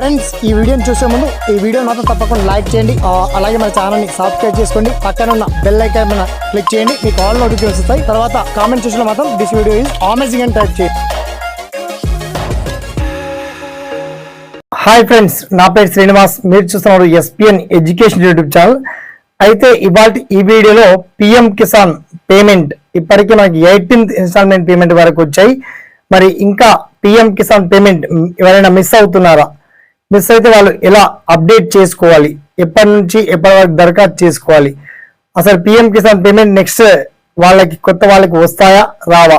Friends ఈ వీడియోని చూసే ముందు ఈ వీడియో మాత్రం తప్పకుండా లైక్ చేయండి. అలాగే మన ఛానల్ని సబ్స్క్రైబ్ చేసుకోండి. పక్కన ఉన్న బెల్ ఐకాన్ మీద క్లిక్ చేయండి. మీకు ఆల్ నోటిఫికేషన్ వస్తాయి. తర్వాత కామెంట్ చూసిన మాత్రం దిస్ వీడియో ఈజ్ అమేజింగ్ అని టైప్ చేయండి. హాయ్ ఫ్రెండ్స్ నా పేరు శ్రీనివాస్. మీరు చూస్తున్నారు ఎస్పిఎన్ ఎడ్యుకేషన్ యూట్యూబ్ ఛానల్ అయితే ఇవాళ ఈ వీడియోలో పిఎం కిసాన్ పేమెంట్ ఇప్పటికీ మనకి ఎయిటీన్త్ ఇన్స్టాల్మెంట్ పేమెంట్ వరకు వచ్చాయి. మరి ఇంకా పిఎం కిసాన్ పేమెంట్ ఎవరైనా మిస్ అవుతున్నారా? మిస్ అయితే వాళ్ళు ఎలా అప్డేట్ చేసుకోవాలి? ఎప్పటి నుంచి ఎప్పటి వరకు దరఖాస్తు చేసుకోవాలి? అసలు పిఎం కిసాన్ పేమెంట్ నెక్స్ట్ వాళ్ళకి కొత్త వాళ్ళకి వస్తాయా రావా?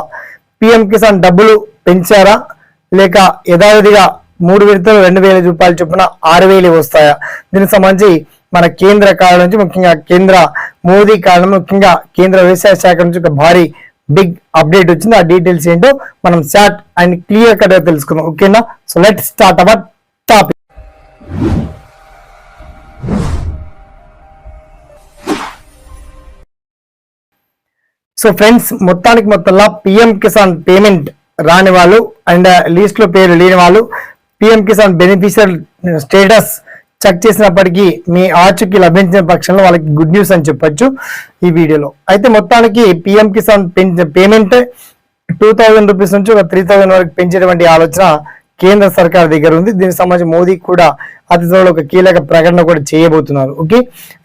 పిఎం కిసాన్ డబ్బులు పెంచారా? లేక యథావిధిగా మూడు విడతలు రెండు వేల రూపాయలు చొప్పున ఆరు వేలు వస్తాయా? దీనికి సంబంధించి మన కేంద్ర కాలం నుంచి ముఖ్యంగా కేంద్ర మోదీ కాలం ముఖ్యంగా కేంద్ర వ్యవసాయ శాఖ నుంచి ఒక భారీ బిగ్ అప్డేట్ వచ్చింది. ఆ డీటెయిల్స్ ఏంటో మనం షార్ట్ అండ్ క్లియర్ కట్గా తెలుసుకుందాం. ఓకేనా so let start our so friends మొత్తానికి మొత్తంలో పిఎం కిసాన్ పేమెంట్ రాని వాళ్ళు అండ్ లీస్ట్లో పేరు లేని వాళ్ళు PM Kisan beneficial status check చేసినప్పటికీ మీ ఆచూకీ లభించిన పక్షంలో వాళ్ళకి గుడ్ న్యూస్ అని చెప్పొచ్చు ఈ వీడియోలో. అయితే మొత్తానికి PM Kisan payment two thousand rupees నుంచి ఒక త్రీ థౌజండ్ వరకు పెంచేటువంటి ఆలోచన కేంద్ర సర్కార్ దగ్గర ఉంది. దీనికి సంబంధించి మోదీ కూడా అతి త్వరలో ఒక కీలక ప్రకటన కూడా చేయబోతున్నారు. ఓకే?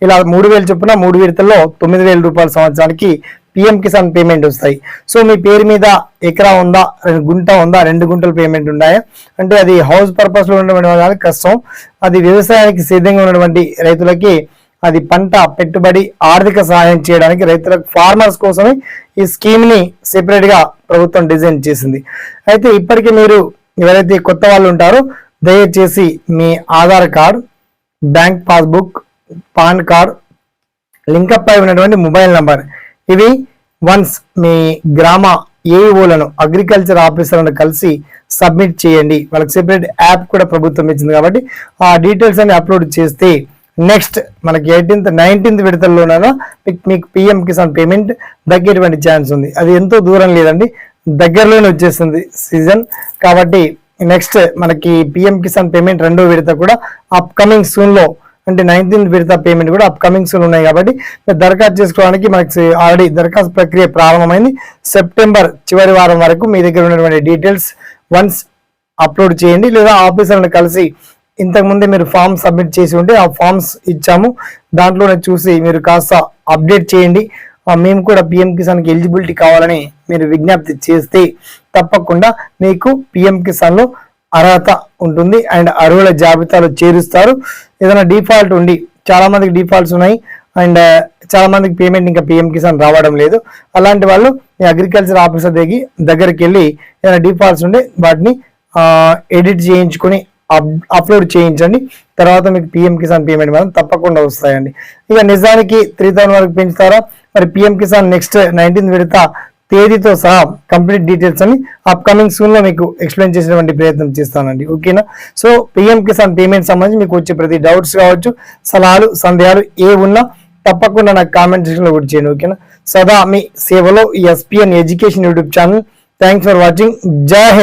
ఇలా మూడు వేలు చొప్పున మూడు విడతల్లో తొమ్మిది వేల రూపాయల సంవత్సరానికి పిఎం కిసాన్ పేమెంట్ వస్తాయి. సో మీ పేరు మీద ఎకరా ఉందా రెండు గుంట ఉందా రెండు గుంటల పేమెంట్ ఉన్నాయా అంటే అది హౌస్ పర్పస్లో ఉన్నటువంటి వాళ్ళకి కష్టం. అది వ్యవసాయానికి సిద్ధంగా ఉన్నటువంటి రైతులకి అది పంట పెట్టుబడి ఆర్థిక సహాయం చేయడానికి రైతులకు ఫార్మర్స్ కోసమే ఈ స్కీమ్ని సెపరేట్గా ప్రభుత్వం డిజైన్ చేసింది. అయితే ఇప్పటికీ మీరు ఎవరైతే కొత్త వాళ్ళు ఉంటారో దయచేసి మీ Aadhaar card bank passbook PAN card link up అయి ఉన్నటువంటి మొబైల్ నంబర్ ఇవి వన్స్ మీ గ్రామ ఏఈఓలను అగ్రికల్చర్ ఆఫీసర్లను కలిసి సబ్మిట్ చేయండి. వాళ్ళకి సెపరేట్ యాప్ కూడా ప్రభుత్వం ఇచ్చింది కాబట్టి ఆ డీటెయిల్స్ అన్ని అప్లోడ్ చేస్తే నెక్స్ట్ మనకి ఎయిటీన్త్ నైన్టీన్త్ విడతల్లోనైనా మీకు పిఎం కిసాన్ పేమెంట్ దగ్గేటువంటి ఛాన్స్ ఉంది. అది ఎంతో దూరం లేదండి. దగ్గరలోనే వచ్చేస్తుంది సీజన్ కాబట్టి నెక్స్ట్ మనకి పిఎం కిసాన్ పేమెంట్ రెండో విడత కూడా అప్కమింగ్ సూన్లో అంటే నైన్టీన్త్ విడత పేమెంట్ కూడా అప్కమింగ్ సూన్ ఉన్నాయి కాబట్టి దరఖాస్తు చేసుకోవడానికి మనకి ఆల్రెడీ దరఖాస్తు ప్రక్రియ ప్రారంభమైంది. సెప్టెంబర్ చివరి వారం వరకు మీ దగ్గర ఉన్నటువంటి డీటెయిల్స్ వన్స్ అప్లోడ్ చేయండి. లేదా ఆఫీసర్లను కలిసి ఇంతకుముందే మీరు ఫామ్ సబ్మిట్ చేసి ఉంటే ఆ ఫామ్స్ ఇచ్చాము. దాంట్లోనే చూసి మీరు కాస్త అప్డేట్ చేయండి. మేము కూడా పిఎం కిసాన్కి ఎలిజిబిలిటీ కావాలని మీరు విజ్ఞప్తి చేస్తే తప్పకుండా మీకు పిఎం కిసాన్లో అర్హత ఉంటుంది అండ్ అర్హుల జాబితాలో చేరుస్తారు. ఏదైనా డిఫాల్ట్ ఉండి చాలా మందికి డిఫాల్ట్స్ ఉన్నాయి. అండ్ చాలా మందికి పేమెంట్ ఇంకా పిఎం కిసాన్ రావడం లేదు. అలాంటి వాళ్ళు మీ అగ్రికల్చర్ ఆఫీసర్ దిగి దగ్గరికి వెళ్ళి ఏదైనా డిఫాల్ట్స్ ఉంటే వాటిని ఎడిట్ చేయించుకొని అప్- అప్లోడ్ చేయించండి. తర్వాత మీకు పిఎం కిసాన్ పేమెంట్ మాత్రం తప్పకుండా వస్తాయండి. ఇక నిజానికి త్రీ థౌసండ్ వరకు పెంచుతారా? మరి పిఎం కిసాన్ నెక్స్ట్ నైన్టీన్త్ విడత తేదీతో సహా కంప్లీట్ డీటెయిల్స్ అని అప్కమింగ్ సూన్లో మీకు ఎక్స్ప్లెయిన్ చేసేటువంటి ప్రయత్నం చేస్తానండి. ఓకేనా సో పిఎం కిసాన్ పేమెంట్ సంబంధించి మీకు వచ్చే ప్రతి డౌట్స్ కావచ్చు సలహాలు సందేహాలు ఏ ఉన్నా తప్పకుండా నాకు కామెంట్ సెక్షన్లో కూడా చేయండి. ఓకేనా సదా మీ సేవలో SPN education YouTube channel thanks for watching జై